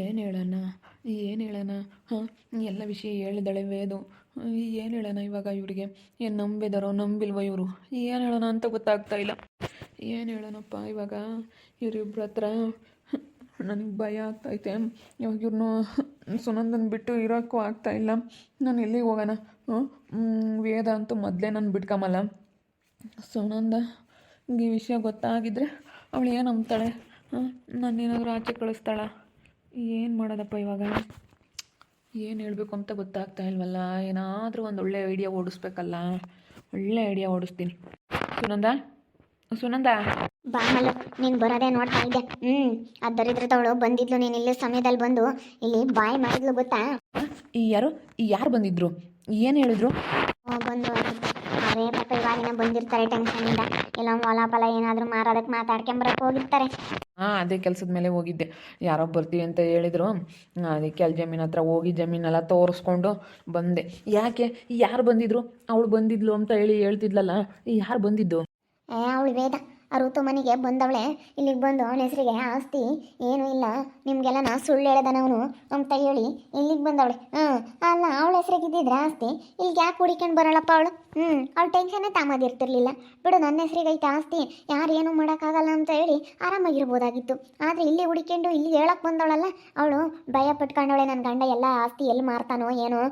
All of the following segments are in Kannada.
ಏನು ಹೇಳೋಣ ಏನು ಹೇಳೋಣ ಹಾಂ? ಎಲ್ಲ ವಿಷಯ ಹೇಳಿದಾಳೆ ವೇದು. ಏನು ಹೇಳೋಣ ಇವಾಗ ಇವರಿಗೆ? ಏನು ನಂಬಿದಾರೋ, ನಂಬಿಲ್ವೋ ಇವರು? ಏನು ಹೇಳೋಣ ಅಂತ ಗೊತ್ತಾಗ್ತಾ ಇಲ್ಲ. ಏನು ಹೇಳೋಣಪ್ಪ ಇವಾಗ? ಇವರಿಬ್ಬರ ಹತ್ರ ನನಗೆ ಭಯ ಆಗ್ತೈತೆ ಇವಾಗ ಇವ್ರನ್ನ ಸುನಂದನ್ ಬಿಟ್ಟು ಇರೋಕ್ಕೂ ಆಗ್ತಾ ಇಲ್ಲ. ನಾನು ಎಲ್ಲಿಗೆ ಹೋಗೋಣ? ವೇದ ಅಂತೂ ಮೊದಲೇ ನಾನು ಬಿಟ್ಕೊಂಬಲ್ಲ ಸುನಂದ, ಈ ವಿಷಯ ಗೊತ್ತಾಗಿದ್ರೆ ಅವಳು ಏನು ನಂಬ್ತಾಳೆ? ಹಾಂ? ನಾನೇನಾದರೂ ಆಚೆ ಕಳಿಸ್ತಾಳ? ಏನು ಮಾಡೋದಪ್ಪ ಇವಾಗ? ಏನು ಹೇಳಬೇಕು ಅಂತ ಗೊತ್ತಾಗ್ತಾ ಇಲ್ವಲ್ಲ? ಏನಾದರೂ ಒಂದು ಒಳ್ಳೆ ಐಡಿಯಾ ಓಡಿಸ್ಬೇಕಲ್ಲ. ಒಳ್ಳೆ ಐಡಿಯಾ ಓಡಿಸ್ತೀನಿ. ಸುನಂದ? ಸುನಂದ? ಬಾ ಮಲ್ಲು ನೀನು ಬರೋದೇ ನೋಡ್ತಾ ಇದ್ದೆ ಹ್ಞೂ ಆ ದರಿದ್ರದವಳು ಬಂದಿದ್ಲು. ನೀನು ಇಲ್ಲೇ ಸಮಯದಲ್ಲಿ ಬಂದು ಇಲ್ಲಿ ಬಾಯಿ ಮಾಡಿದ್ಲು ಗೊತ್ತಾ? ಈ ಯಾರು? ಈ ಯಾರು ಬಂದಿದ್ರು? ಏನು ಹೇಳಿದ್ರು? ಬಂದು ಅರೇ ಪಾಪ ಇವಾಗಿನ ಬಂದಿರ್ತಾರೆ ಟೆನ್ಷನಿಂದ ಇಲ್ಲ ಹೊಲ ಫಲ ಏನಾದರೂ ಮಾರೋದಕ್ಕೆ ಮಾತಾಡ್ಕೊಂಬರಕ್ಕೆ ಹೋಗಿರ್ತಾರೆ. ಹಾಂ, ಅದೇ ಕೆಲಸದ ಮೇಲೆ ಹೋಗಿದ್ದೆ. ಯಾರೋ ಬರ್ತೀವಿ ಅಂತ ಹೇಳಿದ್ರು. ಅದಕ್ಕೆ ಅಲ್ಲಿ ಜಮೀನ್ ಹತ್ರ ಹೋಗಿ ಜಮೀನೆಲ್ಲ ತೋರಿಸ್ಕೊಂಡು ಬಂದೆ. ಯಾಕೆ? ಯಾರು ಬಂದಿದ್ರು? ಅವಳು ಬಂದಿದ್ಲು ಅಂತ ಹೇಳಿ ಹೇಳ್ತಿದ್ಲಲ್ಲ ಯಾರು ಬಂದಿದ್ದು? ಅವಳು ವೇದ. ಆ ಋತು ಮನೆಗೆ ಬಂದವಳೆ. ಇಲ್ಲಿಗೆ ಬಂದು ಅವನ ಹೆಸರಿಗೆ ಆಸ್ತಿ ಏನೂ ಇಲ್ಲ. ನಿಮಗೆಲ್ಲ ನಾ ಸುಳ್ಳು ಹೇಳ್ದನವನು ಅಂತ ಹೇಳಿ, ಇಲ್ಲಿಗೆ ಬಂದವಳೆ. ಹ್ಞೂ ಅಲ್ಲ, ಅವಳ ಹೆಸರಿಗೆ ಇದ್ದಿದ್ರೆ ಆಸ್ತಿ. ಇಲ್ಲಿಗೆ ಯಾಕೆ ಹುಡಿಕೊಂಡು ಬರೋಳಪ್ಪ ಅವಳು? ಹ್ಞೂ ಅವಳು ಟೆನ್ಷನ್ನೇ ತಾಮದಿರ್ತಿರ್ಲಿಲ್ಲ ಬಿಡು, ನನ್ನ ಹೆಸರಿಗೆ ಐತೆ ಆಸ್ತಿ. ಯಾರು ಏನೂ ಮಾಡೋಕ್ಕಾಗಲ್ಲ ಅಂತ ಹೇಳಿ ಆರಾಮಾಗಿರ್ಬೋದಾಗಿತ್ತು. ಆದರೆ ಇಲ್ಲಿ ಹುಡಿಕೊಂಡು ಇಲ್ಲಿ ಹೇಳಕ್ಕೆ ಬಂದವಳಲ್ಲ, ಅವಳು ಭಯ ಪಟ್ಕೊಂಡವಳೆ. ನನ್ನ ಗಂಡ ಎಲ್ಲ ಆಸ್ತಿ ಎಲ್ಲಿ ಮಾರ್ತಾನೋ ಏನೋ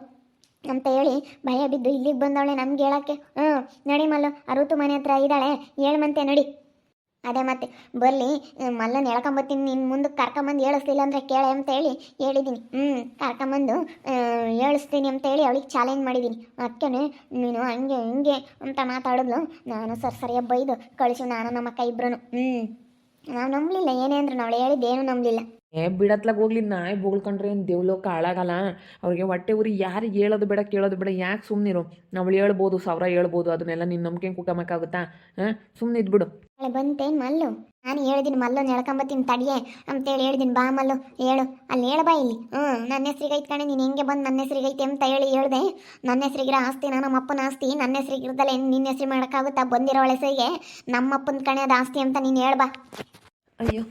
ಅಂತ ಹೇಳಿ ಭಯ ಬಿದ್ದು ಇಲ್ಲಿಗೆ ಬಂದವಳೆ ನಮ್ಗೆ ಹೇಳಕ್ಕೆ. ಹ್ಞೂ ನಡಿ ಮಲ್ಲು ಅರುತು ಮನೆ ಹತ್ರ ಇದ್ದಾಳೆ. ಹೇಳ್ಮಂತೆ ನಡಿ. ಅದೇ ಮತ್ತೆ, ಬರ್ಲಿ ಮಲ್ಲನ್ ಹೇಳ್ಕೊಂಬತ್ತೀನಿ ನಿನ್ನ ಮುಂದಕ್ಕೆ ಕರ್ಕೊಂಬಂದು ಹೇಳಿಸ್ಲಿಲ್ಲ ಅಂದರೆ ಕೇಳೆ ಅಂತ ಹೇಳಿ ಹೇಳಿದ್ದೀನಿ ಹ್ಞೂ ಕರ್ಕೊಂಬಂದು ಹೇಳಿಸ್ತೀನಿ ಅಂತ ಹೇಳಿ ಅವಳಿಗೆ ಚಾಲೆಂಜ್ ಮಾಡಿದ್ದೀನಿ ಅದಕ್ಕೆ ನೀನು ಹಂಗೆ ಹಿಂಗೆ ಅಂತ ಮಾತಾಡಿದ್ಲು. ನಾನು ಸರ್ ಸರಿಯಾಗಿ ಬೈದು ಕಳಿಸು ನಾನು ನಮ್ಮ ಅಕ್ಕ ಇಬ್ರು ಹ್ಞೂ ನಾವು ನಂಬಲಿಲ್ಲ ಏನೇ ಅಂದ್ರು ಅವಳು ಹೇಳಿದ್ದೇನು ನಂಬಲಿಲ್ಲ. ಏ ಬಿಡತ್ಲಾಗ ಹೋಗ್ಲಿ ನಾಯಿ ಬೋಳ್ಕೊಂಡ್ರೆ ಏನು ದೇವ್ಲೋಕ ಹಾಳಾಗಲ್ಲ ಅವ್ರಿಗೆ ಹೊಟ್ಟೆ ಉರಿ ಯಾರಿಗೆ ಹೇಳೋದು ಬೇಡ ಕೇಳೋದು ಬೇಡ ಯಾಕೆ ಸುಮ್ಮನಿರು ನಾವು ಹೇಳ್ಬೋದು ಸಾವಿರ ಹೇಳ್ಬೋದು ಅದನ್ನೆಲ್ಲ ನಿನ್ನ ನಂಬಿಕೆ ಕುಟಮಕ್ಕಾಗುತ್ತಾ ಹಾಂ? ಸುಮ್ಮನೆ ಇದ್ಬಿಡು. ಬಂತೇನು ಮಲ್ಲು? ನಾನು ಹೇಳಿದ್ದೀನಿ ಮಲ್ಲು ಹೇಳ್ಕೊಂಬತ್ತೀನಿ ತಡಿಯೇ. ಅಂತೇಳಿ ಹೇಳಿದ್ದೀನಿ ಬಾ ಮಲ್ಲು ಹೇಳು. ಅಲ್ಲಿ ಹೇಳ ಬಾ ಇಲ್ಲಿ. ಹ್ಞೂ ನನ್ನ ಹೆಸ್ರಿಗೆ ಐತೆ ಕಣೆ ನೀನು ಹೆಂಗೆ ಬಂದು ನನ್ನ ಹೆಸ್ರಿಗೆ ಐತೆ ಅಂತ ಹೇಳಿ ಹೇಳ್ದೆ. ನನ್ನ ಹೆಸ್ರಿಗಿರೋ ಆಸ್ತಿ ನಮ್ಮ ಅಪ್ಪನ ಆಸ್ತಿ ನನ್ನ ಹೆಸ್ರಿಗೆ ಏನು ನಿನ್ನ ಹೆಸ್ರು ಮಾಡೋಕ್ಕಾಗುತ್ತಾ ಬಂದಿರೋ ಹೆಸರಿಗೆ ನಮ್ಮಪ್ಪನ ಕಣೆ ಅದು ಆಸ್ತಿ ಅಂತ ನೀನು ಹೇಳ್ಬಾ ಅಯ್ಯೋ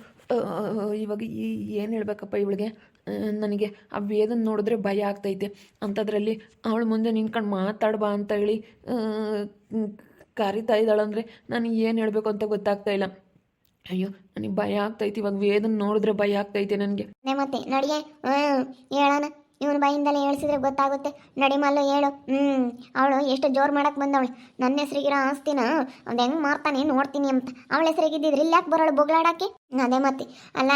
ಇವಾಗ ಏನು ಹೇಳ್ಬೇಕಪ್ಪ ಇವಳಿಗೆ? ನನಗೆ ಆ ವೇದನ್ ನೋಡಿದ್ರೆ ಭಯ ಆಗ್ತೈತೆ. ಅಂಥದ್ರಲ್ಲಿ ಅವಳು ಮುಂದೆ ನಿಂತ್ಕೊಂಡು ಮಾತಾಡ್ಬಾ ಅಂತ ಹೇಳಿ ಕರಿತಾ ಇದ್ದಾಳಂದರೆ ನನಗೆ ಏನು ಹೇಳಬೇಕು ಅಂತ ಗೊತ್ತಾಗ್ತಾ ಇಲ್ಲ. ಅಯ್ಯೋ, ನನಗೆ ಭಯ ಆಗ್ತೈತೆ. ಇವಾಗ ವೇದನ್ ನೋಡಿದ್ರೆ ಭಯ ಆಗ್ತೈತೆ ನನಗೆ. ಮತ್ತೆ, ನಡಿಯೇ? ಹೇಳೋಣ. ಇವನ ಬಾಯಿಂದಲೇ ಹೇಳಿಸಿದ್ರೆ ಗೊತ್ತಾಗುತ್ತೆ. ನಡಿಮಲ್ಲು ಹೇಳು. ಹ್ಞೂ ಅವಳು ಎಷ್ಟು ಜೋರು ಮಾಡಕ್ಕೆ ಬಂದವಳು. ನನ್ನ ಹೆಸರಿಗಿರೋ ಆಸ್ತಿನ ಅವ್ನು ಹೆಂಗೆ ಮಾರ್ತಾನೆ ನೋಡ್ತೀನಿ ಅಂತ. ಅವಳ ಹೆಸರಿಗಿದ್ದಿದ್ರೆ ಇಲ್ಲಿ ಯಾಕೆ ಬರೋಳು ಬೊಗಳಾಡೋಕ್ಕೆ ಅದೇ ಮತ್ತೆ. ಅಲ್ಲ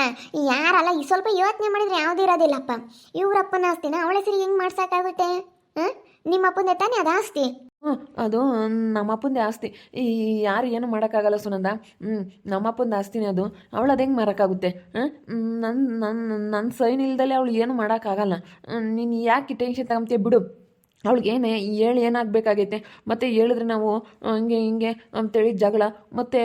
ಯಾರಲ್ಲ, ಈ ಸ್ವಲ್ಪ ಯೋಚನೆ ಮಾಡಿದ್ರೆ ಯಾವುದೂ ಇರೋದಿಲ್ಲಪ್ಪ. ಇವರಪ್ಪನ ಆಸ್ತಿನ ಅವಳ ಹೆಸರಿಗೆ ಹೆಂಗೆ ಮಾಡ್ಸೋಕ್ಕಾಗುತ್ತೆ ಹಾಂ? ನಿಮ್ಮ ಅಪ್ಪಂದೆ ತಾನೇ ಅದು ಆಸ್ತಿ? ಹ್ಞೂ ಅದು ನಮ್ಮಪ್ಪಂದೇ ಆಸ್ತಿ. ಈ ಯಾರು ಏನು ಮಾಡೋಕ್ಕಾಗಲ್ಲ ಸುನಂದ. ಹ್ಞೂ ನಮ್ಮಪ್ಪಂದು ಆಸ್ತಿನೇ ಅದು. ಅವಳು ಅದು ಹೆಂಗೆ ಮಾರೋಕ್ಕಾಗುತ್ತೆ? ನನ್ನ ನನ್ನ ನನ್ನ ಸೈನ್ ಇಲ್ದಲೆ ಅವಳು ಏನು ಮಾಡೋಕ್ಕಾಗಲ್ಲ. ನೀನು ಯಾಕೆ ಟೆನ್ಷನ್ ತಗೊಂತೀಯ ಬಿಡು. ಅವಳಿಗೆ, ಏನೇ, ಹೇಳಿ, ಏನಾಗಬೇಕಾಗೈತೆ? ಮತ್ತು ಹೇಳಿದ್ರೆ ನಾವು ಹಂಗೆ, ಹಿಂಗೆ ಅಂತೇಳಿ ಜಗಳ. ಮತ್ತು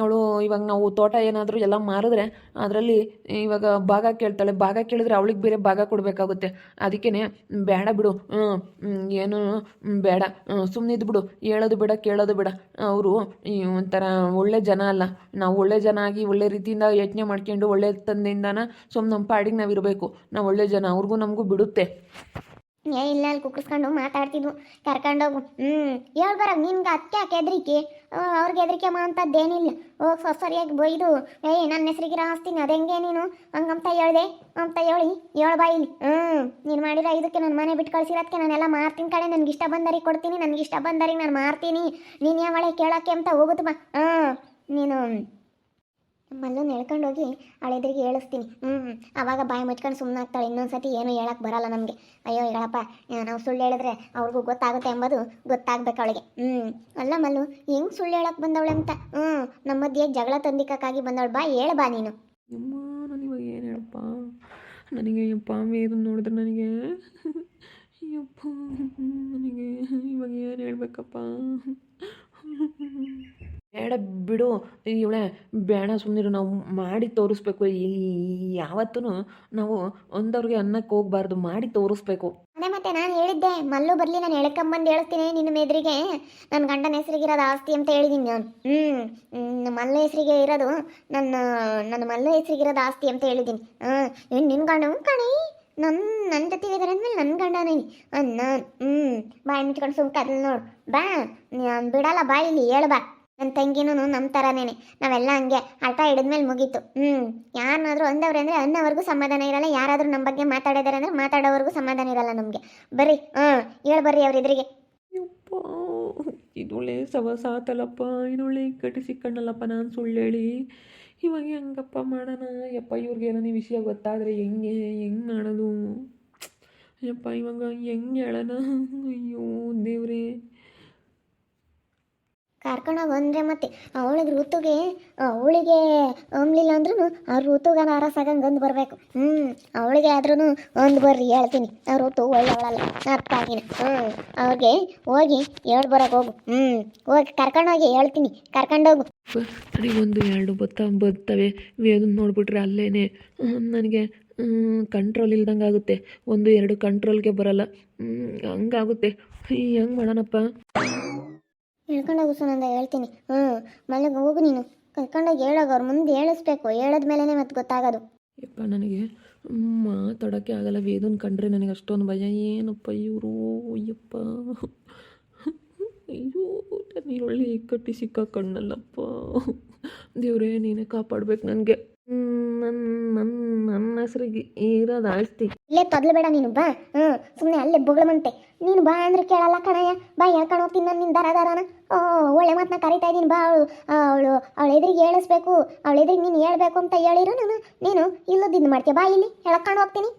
ಅವಳು ಇವಾಗ ನಾವು ತೋಟ ಏನಾದರೂ ಎಲ್ಲ ಮಾರಿದ್ರೆ ಅದರಲ್ಲಿ ಇವಾಗ ಭಾಗ ಕೇಳ್ತಾಳೆ. ಭಾಗ ಕೇಳಿದ್ರೆ ಅವಳಿಗೆ ಬೇರೆ ಭಾಗ ಕೊಡಬೇಕಾಗುತ್ತೆ. ಅದಕ್ಕೇ ಬೇಡ ಬಿಡು ಏನು ಬೇಡ ಸುಮ್ಮನೆ ಬಿಡು ಹೇಳೋದು ಬೇಡ, ಕೇಳೋದು ಬೇಡ. ಅವರು ಈ ಒಂಥರ ಒಳ್ಳೆ ಜನ ಅಲ್ಲ. ನಾವು ಒಳ್ಳೆ ಜನ ಆಗಿ ಒಳ್ಳೆ ರೀತಿಯಿಂದ ಯೋಚನೆ ಮಾಡ್ಕೊಂಡು ಒಳ್ಳೆ ತಂದೆಯಿಂದನ ಸುಮ್ಮನೆ ನಮ್ಮ ಪಾಡಿಗೆ ನಾವು ಇರಬೇಕು ನಾವು ಒಳ್ಳೆ ಜನ, ಅವ್ರಿಗೂ ನಮಗೂ ಬಿಡುತ್ತೆ. ಏ, ಇಲ್ಲ, ಅಲ್ಲಿ ಕುಕ್ಕರ್ಸ್ಕೊಂಡು ಮಾತಾಡ್ತಿದ್ವು. ಕರ್ಕೊಂಡೋಗು ಹ್ಞೂ ಹೇಳ್ಬಾರ ನಿನ್ಗೆ ಅದಕ್ಕೆ ಯಾಕೆ ಹೆದ್ರಿಕೆ? ಅವ್ರಿಗೆ ಹೆದರಿಕೆ ಅಂತದ್ದೇನಿಲ್ಲ. ಹೋಗಿ ಸೊ, ಸರಿಯಾಗಿ ಬೈದು. ಏಯ್ ನನ್ನ ಹೆಸ್ರಿಗಿರೋ ಆಸ್ತಿನ ಅದು ಹೆಂಗೆ ನೀನು? ಹಂಗಂತ ಹೇಳ್ದೆ. ಅಂತ ಹೇಳಿ, ಹೇಳು ಇಲ್ಲಿ. ಹ್ಞೂ ನೀನು ಮಾಡಿರೋ ಇದಕ್ಕೆ ನನ್ನ ಮನೆ ಬಿಟ್ಟು ಕಳ್ಸಿರೋದಕ್ಕೆ ನಾನೆಲ್ಲ ಮಾರ್ತೀನಿ ಕಡೆ ನನಗೆ ಇಷ್ಟ ಬಂದರಿಗೆ ಕೊಡ್ತೀನಿ, ನನಗೆ ಇಷ್ಟ ಬಂದರಿಗೆ ನಾನು ಮಾರ್ತೀನಿ. ನೀನು ಯಾವಳೆ ಕೇಳೋಕ್ಕೆ ಅಂತ ಹೋಗುತ್ತಮ್ಮ ಹಾಂ ನೀನು ಎಳ್ಕೊಂಡೋಗಿ ಅವಳ ಎದುರಿಗೆ ಹೇಳಿಸ್ತೀನಿ. ಹ್ಞೂ ಅವಾಗ ಬಾಯಿ ಮುಚ್ಕೊಂಡು ಸುಮ್ಮನೆ ಆಗ್ತಾಳೆ. ಇನ್ನೊಂದ್ಸತಿ ಏನು ಹೇಳಕ್ಕೆ ಬರಲ್ಲ ನಮಗೆ. ಅಯ್ಯೋ, ಹೇಳಪ್ಪ. ನಾವು ಸುಳ್ಳು ಹೇಳಿದ್ರೆ ಅವ್ರಿಗೂ ಗೊತ್ತಾಗುತ್ತೆ ಎಂಬುದು ಗೊತ್ತಾಗ್ಬೇಕು ಅವಳಿಗೆ. ಹ್ಞೂ ಅಲ್ಲ ಮಲ್ಲು, ಹೆಂಗೆ ಸುಳ್ಳು ಹೇಳಕ್ಕೆ ಬಂದವಳೆ ಅಂತ? ಹ್ಞೂ ನಮ್ಮ ಮಧ್ಯೆ ಜಗಳ ತಂದಿಕ್ಕಾಗಿ ಬಂದವಳು. ಬಾ, ಹೇಳ ಬಾ ನೀನು. ಇವಾಗ ಏನು ಹೇಳಪ್ಪ? ನನಗೆ ಯಪ್ಪ ಇದನ್ನು ನೋಡಿದ್ರೆ ನನಗೆ ಅಯ್ಯಪ್ಪ ನನಗೆ ಇವಾಗ ಏನು ಹೇಳ್ಬೇಕಪ್ಪ? ಬೇಡ ಬಿಡು. ಇವಳೆ, ಬೇಡ ಸುಮ್ಮನಿರು ನಾವು ಮಾಡಿ ತೋರಿಸ್ಬೇಕು. ಯಾವತ್ತೂ ನಾವು ಒಂದವ್ರಿಗೆ ಅನ್ನಕ್ಕೆ ಹೋಗ್ಬಾರ್ದು, ಮಾಡಿ ತೋರಿಸ್ಬೇಕು. ಅದೇ ಮತ್ತೆ ನಾನು ಹೇಳಿದ್ದೆ, ಮಲ್ಲು ಬರಲಿ, ನಾನು ಎಳ್ಕೊಂಬಂದು ಹೇಳ್ತೀನಿ ನಿನ್ನ ಮೇದ್ರಿಗೆ. ನನ್ನ ಗಂಡನ ಹೆಸರಿಗೆ ಇರೋದು ಆಸ್ತಿ ಅಂತ ಹೇಳಿದ್ದೀನಿ ನಾನು. ಹ್ಞೂ ಮಲ್ಲು ಹೆಸರಿಗೆ ಇರೋದು ನನ್ನ ನನ್ನ ಮಲ್ಲು ಹೆಸರಿಗೆ ಇರೋದು ಆಸ್ತಿ ಅಂತ ಹೇಳಿದ್ದೀನಿ ಹಾಂ ಇನ್ನು ನಿನ್ನ ಗಂಡ ಕಣಿ ನನ್ನ ನನ್ನ ಜೊತೆ ಇದ್ದಾರೆ ಅಂದ್ಮೇಲೆ ನನ್ನ ಗಂಡನೇ. ಅನ್ನ ಹ್ಞೂ ಬಾಯಿ ಮುಚ್ಕೊಂಡು ಸುಮ್ಕ ಅದ್ರಲ್ಲಿ ನೋಡು. ಬಾ, ನಾನು ಬಿಡಲ್ಲ ಬಾ ಇಲ್ಲಿ ಹೇಳು ಬಾ. ನನ್ನ ತಂಗಿನೂ ನಮ್ಮ ಥರನೇ ನಾವೆಲ್ಲ ಹಂಗೆ. ಹಠ ಹಿಡಿದ್ಮೇಲೆ ಮುಗೀತು. ಹ್ಞೂ ಯಾರನ್ನಾದರೂ ಅಂದವ್ರೆ ಅಂದರೆ ಅನ್ನೋವರೆಗೂ ಸಮಾಧಾನ ಇರಲ್ಲ. ಯಾರಾದರೂ ನಮ್ಮ ಬಗ್ಗೆ ಮಾತಾಡಿದಾರೆ ಅಂದರೆ ಮಾತಾಡೋವರೆಗೂ ಸಮಾಧಾನ ಇರಲ್ಲ ನಮಗೆ. ಬರ್ರಿ. ಹಾಂ ಹೇಳಿ ಬರ್ರಿ ಅವ್ರ ಎದುರಿಗೆ ಯಪ್ಪ ಇದೊಳ್ಳೆ ಸವಸ ಆತಲ್ಲಪ್ಪ ಇದೊಳ್ಳೆ ಕಟ್ಟಿ ಸಿಕ್ಕಣ್ಣಲ್ಲಪ್ಪ, ನಾನು ಸುಳ್ಳು ಹೇಳಿ. ಇವಾಗ ಹೆಂಗಪ್ಪ ಮಾಡೋಣ? ಯಪ್ಪ, ಇವ್ರಿಗೆ ಏನೋ ಈ ವಿಷಯ ಗೊತ್ತಾದರೆ ಹೆಂಗೆ ಹೆಂಗೆ ಮಾಡೋದು? ಯಪ್ಪ, ಇವಾಗ ಹೆಂಗೆ ಹೇಳೋಣ? ಅಯ್ಯೋ ದೇವ್ರೇ ಕರ್ಕೊಂಡೋಗಿ ಬಂದರೆ ಮತ್ತೆ ಅವಳಿಗೆ ಋತುಗೆ ಅವಳಿಗೆ ಅಂಬ್ಲಿಲ್ಲ ಅಂದ್ರೂ ಆ ಋತುಗನ ಅರಸಾಗಂಗೆ ಅಂದು ಬರಬೇಕು. ಹ್ಞೂ ಅವಳಿಗೆ ಆದ್ರೂ ಒಂದು ಬರ್ರಿ ಹೇಳ್ತೀನಿ. ಆ ಋತು ಒಳ್ಳೆಯವಳಲ್ಲ ಆಗಿನಿ ಹ್ಞೂ ಅವ್ರಿಗೆ ಹೋಗಿ ಹೇಳ್ ಬರೋಕೆ ಹೋಗು. ಹ್ಞೂ ಹೋಗಿ ಕರ್ಕೊಂಡೋಗಿ ಹೇಳ್ತೀನಿ. ಕರ್ಕೊಂಡೋಗು. ಒಂದು ಎರಡು ಬತ್ತ ಬರ್ತವೆ ಅದನ್ನು ನೋಡಿಬಿಟ್ರೆ ಅಲ್ಲೇನೆ ನನಗೆ ಕಂಟ್ರೋಲ್ ಇಲ್ದಂಗೆ ಆಗುತ್ತೆ. ಒಂದು ಎರಡು ಕಂಟ್ರೋಲ್ಗೆ ಬರಲ್ಲ. ಹಂಗಾಗುತ್ತೆ. ಹೆಂಗೆ ಮಾಡೋಣಪ್ಪ? ಹೇಳ್ಕೊಂಡೋಗು ಸುನಂದ ಹೇಳ್ತೀನಿ. ಹ್ಞೂ ಮನೆಗೆ ಹೋಗು ನೀನು. ಕರ್ಕೊಂಡೋಗಿ ಹೇಳೋಗ ಅವ್ರ ಮುಂದೆ ಹೇಳಿಸ್ಬೇಕು. ಹೇಳಿದ್ಮೇಲೆನೇ ಮತ್ತೆ ಗೊತ್ತಾಗೋದು. ಯಪ್ಪ, ನನಗೆ ಮಾತಾಡೋಕ್ಕೆ ಆಗಲ್ಲ. ವೇದನ್ ಕಂಡ್ರೆ ನನಗೆ ಅಷ್ಟೊಂದು ಭಯ. ಏನಪ್ಪ ಇವರು? ಅಯ್ಯಪ್ಪ. ಅಯ್ಯೋ ನೀರೊಳ್ಳಿ ಕಟ್ಟಿ ಸಿಕ್ಕ ಕಣ್ಣಲ್ಲಪ್ಪ. ದೇವ್ರೇ, ನೀನೇ ಕಾಪಾಡ್ಬೇಕು ನನಗೆ. ನನ್ನ ನನ್ನ ನನ್ನ ಹೆಸ್ರಿಗೆ ಇರೋದು ಆಸ್ತಿ ಇಲ್ಲೇ ತೊದ್ಲು ಬೇಡ ನೀನು, ಬಾ. ಹ್ಞೂ ಸುಮ್ಮನೆ ಅಲ್ಲೇ ಬೊಗಳಮಂತೆ. ನೀನು ಬಾ ಅಂದ್ರೆ ಕೇಳಲ್ಲ ಕಣಯ್ಯ. ಬಾ ಹೇಳ್ಕೊಂಡು ಹೋಗ್ತೀನಿ ನಾನು ನಿನ್ನ ದರ ದರನ. ಓ, ಒಳ್ಳೆ ಮಾತನ್ನ ಕರಿತಾ ಇದ್ದೀನಿ ಬಾ ಅವಳು. ಅವಳು, ಅವಳ ಎದುರಿಗೆ ಹೇಳಿಸ್ಬೇಕು ಅವಳ ಎದುರಿಗೆ ನೀನು ಹೇಳಬೇಕು ಅಂತ ಹೇಳಿರು ನಾನು. ನೀನು ಇಲ್ಲದಿದ್ದು ಮಾಡ್ತೀಯ. ಬಾ ಇಲ್ಲಿ ಹೇಳ್ಕೊಂಡು ಹೋಗ್ತೀನಿ.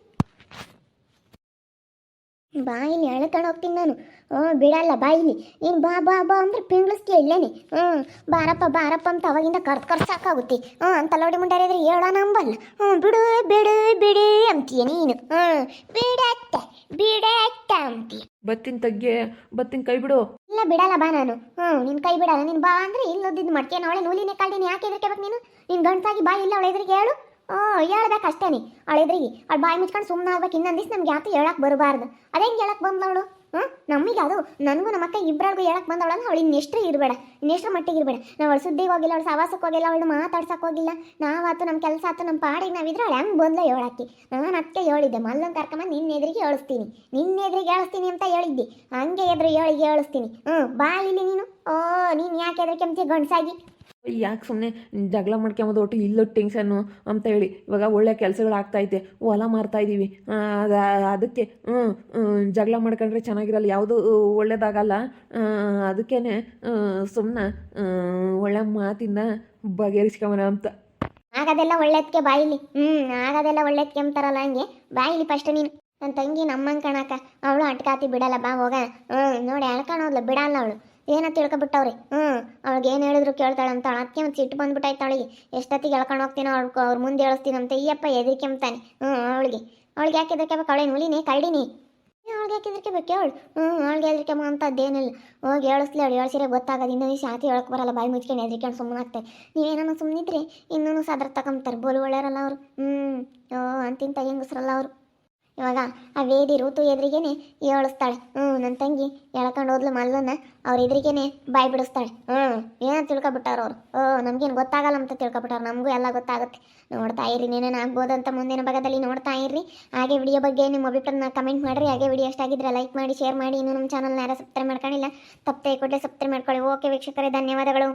ಬಾ ಇಲ್ಲಿ ಎಳ್ಕೊಂಡು ಹೋಗ್ತೀನಿ ನಾನು. ಹ್ಞೂ ಬಿಡಲ್ಲ ಬಾ ಇಲ್ಲಿ. ನೀನು ಬಾ ಬಾ ಬಾ ಅಂದ್ರೆ ಪಿಂಗ್ಳಿಸ್ತೀಯ ಇಲ್ಲೇನೆ. ಹ್ಞೂ ಬಾರಪ್ಪ ಬಾರಪ್ಪ ಅಂತ ಅವಾಗಿಂದ ಕರ್ದು ಕರ್ದು ಸಾಕಾಗುತ್ತೆ. ಹ್ಞೂ ಅಂತ ಲೋಡಿ ಮುಂಡಾರಿದ್ರೆ ಹೇಳ ನಂಬಲ್ಲ. ಹ್ಞೂ ಬಿಡು ಬಿಡು ಬಿಡು ಅಂತೀಯ ನೀನು. ಹ್ಞೂ ಬಿಡತ್ತ ಬಿಡತ್ತ ಅಂತೀಯ. ಬತ್ತಿನ ತಗ್ಗೆ ಬತ್ತಿನ ಕೈ ಬಿಡು. ಇಲ್ಲ ಬಿಡಲ್ಲ ಬಾ ನಾನು. ಹ್ಞೂ ನಿನ್ನ ಕೈ ಬಿಡಲ್ಲ. ನೀನು ಬಾ ಅಂದ್ರೆ ಇಲ್ಲದಿದ್ದು ಮಡ್ಕೆ ಅವಳೆ ನೂಲಿನೇ ಕಾಲ್ದಿನ. ಯಾಕೆ ಎದ್ರಿಕೆಬೇಕು ನೀನು? ನೀನು ಗಂಟಾಗಿ ಬಾ ಇಲ್ಲ ಅವಳ ಎದುರಿಗೆ ಹೇಳು. ಹ್ಞೂ, ಹೇಳ್ಬೇಕು ಅಷ್ಟೇನಿ ನೀ. ಅಳ್ ಬಾಯಿ ಮುಚ್ಕೊಂಡು ಸುಮ್ಮನೆ ಆಗ್ಬೇಕು. ಇನ್ನೊಂದು ದಿವ್ಸ ನಮ್ಗೆ ಯಾತು ಹೇಳಕ್ ಬರಬಾರ್ದು. ಅದೇಂಗೆ ಹೇಳಕ್ಕೆ ಬಂದವಳು? ಹಾಂ ನಮಗೆ ಅದು ನನಗೂ ನಮ್ಮ ಅಕ್ಕ ಹೇಳಕ್ಕೆ ಬಂದವಳು ಅಂದ್ರೆ ಅವಳು ಇನ್ನೆಷ್ಟು ಇರಬೇಡ. ಇನ್ನೆಷ್ಟು ಮಟ್ಟಿಗೆ ಇರಬೇಡ. ನಾವು ಅವಳು ಸುದ್ದಿಗೆ ಹೋಗಿಲ್ಲ, ಅವಳು ಸವಾಸಕ್ಕೆ ಹೋಗಿಲ್ಲ ಅವಳು ಮಾತಾಡ್ಸಕ್ಕೆ ಹೋಗಿಲ್ಲ. ನಾವಾತು ನಮ್ಮ ಕೆಲಸ ಆತು ನಮ್ಮ ಪಾಡಿಗೆ ನಾವಿದ್ರೆ ಅವಳು ಹೆಂಗೆ ಬಂದ್ಲ ಹೇಳಾಕಿ ನಾನು ಅದಕ್ಕೆ ಹೇಳಿದ್ದೆ ಮಲ್ಲೊಂದು ಕರ್ಕೊಂಬಂದು ನಿನ್ನ ಎದುರಿಗೆ ಹೇಳಿಸ್ತೀನಿ. ನಿನ್ನ ಎದುರಿಗೆ ಹೇಳಿಸ್ತೀನಿ ಅಂತ ಹೇಳಿದ್ದಿ. ಹಂಗೆ ಎದುರು ಹೇಳಿಗೆ ಹೇಳಿಸ್ತೀನಿ. ಹ್ಞೂ ಬಾ ಇಲ್ಲಿ ನೀನು. ಓ, ನೀನು ಯಾಕೆ ಎದುರು ಕೆಮ್ತಿ ಗಂಡ್ಸಾಗಿ? ಯಾಕೆ ಸುಮ್ಮನೆ ಜಗಳ ಮಾಡ್ಕೊಂಬೋದು ಒಟ್ಟು ಇಲ್ಲೋ ಟೆನ್ಷನ್ನು ಅಂತ ಹೇಳಿ. ಇವಾಗ ಒಳ್ಳೆ ಕೆಲಸಗಳು ಆಗ್ತೈತೆ ಹೊಲ ಮಾರ್ತಾ ಇದ್ದೀವಿ ಅದು, ಅದಕ್ಕೆ ಜಗಳ ಮಾಡ್ಕೊಂಡ್ರೆ ಚೆನ್ನಾಗಿರಲ್ಲ. ಯಾವುದು ಒಳ್ಳೇದಾಗಲ್ಲ. ಅದಕ್ಕೇ ಸುಮ್ಮನೆ ಒಳ್ಳೆ ಮಾತಿಂದ ಬಗೆಹರಿಸ್ಕೊಂಬನ ಅಂತ. ಆಗೋದೆಲ್ಲ ಒಳ್ಳೇದಕ್ಕೆ ಬಾಯಿಲಿ. ಹ್ಞೂ ಆಗೋದೆಲ್ಲ ಒಳ್ಳೇದಕ್ಕೆ ಅಂತಾರಲ್ಲ ಹಂಗೆ. ಬಾಯಿಲಿ ಫಸ್ಟ್ ನೀನು ನನ್ನ ತಂಗಿ ನಮ್ಮಂಗೆ ಕಣಕ್ಕ. ಅವಳು ಅಟ್ಕಾತಿ ಬಿಡಲ್ಲ ಬಾ ಹೋಗ. ಹ್ಞೂ ನೋಡಿ ಅಳ್ಕೊಳೋದ್ಲ ಬಿಡಲ್ಲ ಅವಳು. ಏನೋ ತಿಳ್ಕೊಬಿಟ್ಟವ್ರಿ? ಹ್ಞೂ ಅವ್ಳಿಗೆ ಏನು ಹೇಳಿದ್ರು ಕೇಳ್ತಾಳೆ ಅಂತ. ಅದಕ್ಕೆ ಒಂದು ಸಿಟ್ಟು ಬಂದ್ಬಿಟ್ಟಾಯ್ತು ಅವಳಿಗೆ. ಎಷ್ಟೊತ್ತಿಗೆ ಎಳ್ಕೊಂಡು ಹೋಗ್ತೀನೋ ಅವ್ಳು ಅವ್ರ ಮುಂದೆ ಹೇಳಿಸ್ತೀನಂತ ಈಯಪ್ಪ ಎದರಿಕೆ ಅಂತಾನೆ. ಹ್ಞೂ ಅವಳಿಗೆ. ಅವಳಿಗೆ ಯಾಕೆ ಎದರ್ಕೆಬೇಕು ಅವಳೇನು ನುಲಿನಿ ಕಳ್ಳಿನಿ ಅವಳಿಗೆ ಯಾಕೆ ಎದರ್ಕೆಬೇಕು ಅವಳು ಹ್ಞೂ ಅವಳಿಗೆ ಅಂತ ಅದೇನಿಲ್ಲ ಹೋಗಿ ಹೇಳಿಸ್ಲಿ ಅವಳು ಹೇಳ್ಸಿರೇ ಗೊತ್ತಾಗೋದು. ಇನ್ನೂ ವಿಷಯ ಆತಿ ಹೇಳಕ್ಕೆ ಬರಲ್ಲ. ಬಾಯಿ ಮುಚ್ಕೊಂಡು ಎದ್ರಿಕೊಂಡು ಸುಮ್ಮನೆ ಆಗ್ತಾರೆ ನೀವೇನೋ ಸುಮ್ಮನಿದ್ರಿ ಇನ್ನೂ ಸದ್ರ ತಗೊಂತಾರೆ ಬೋಲು ಒಳ್ಳೆಯರಲ್ಲ ಅವರು. ಹ್ಞೂ ಓ, ಅಂತಿಂತ ಹೆಂಗಸ್ರಲ್ಲ ಅವರು. ಇವಾಗ ಆ ವೇದಿ ಋತು ಎದುರಿಗೇನೆ ಹೇಳಿಸ್ತಾಳೆ ಹ್ಞೂ ನನ್ನ ತಂಗಿ ಎಳ್ಕೊಂಡು ಹೋದ್ಲು ಮಲ್ಲನ್ನ, ಅವ್ರ ಎದುರಿಗೇನೆ ಬಾಯಿ ಬಿಡಿಸ್ತಾಳೆ. ಹ್ಞೂ, ಏನೋ ತಿಳ್ಕೊಬಿಟ್ಟಾರ ಅವ್ರು? ಓ, ನಮ್ಗೇನು ಗೊತ್ತಾಗಲ್ಲ ಅಂತ ತಿಳ್ಕೊಬಿಟ್ಟಾರ ನಮಗೂ ಎಲ್ಲ ಗೊತ್ತಾಗುತ್ತೆ. ನೋಡ್ತಾ ಇರ್ರಿ ಏನೇನು ಅಂತ ಮುಂದಿನ ಭಾಗದಲ್ಲಿ ನೋಡ್ತಾ ಇರ್ರಿ. ಹಾಗೆ ವಿಡಿಯೋ ಬಗ್ಗೆ ನಿಮ್ಮ ಅಭಿಪ್ರಾಯನ ಕಮೆಂಟ್ ಮಾಡಿರಿ. ಹಾಗೆ ವಿಡಿಯೋ ಎಷ್ಟಾಗಿದ್ರೆ ಲೈಕ್ ಮಾಡಿ ಶೇರ್ ಮಾಡಿ. ಇನ್ನೂ ನಮ್ಮ ಚಾನಲ್ನ ಯಾರು ಸಬ್ಸ್ಕ್ರೈಬ್ ಮಾಡ್ಕೊಂಡಿಲ್ಲ, ತಪ್ಪದೆ ಕೊಟ್ಟರೆ ಸಬ್ಸ್ಕ್ರೈಬ್ ಮಾಡ್ಕೊಳ್ಳಿ. ಓಕೆ ವೀಕ್ಷಕರೇ, ಧನ್ಯವಾದಗಳು.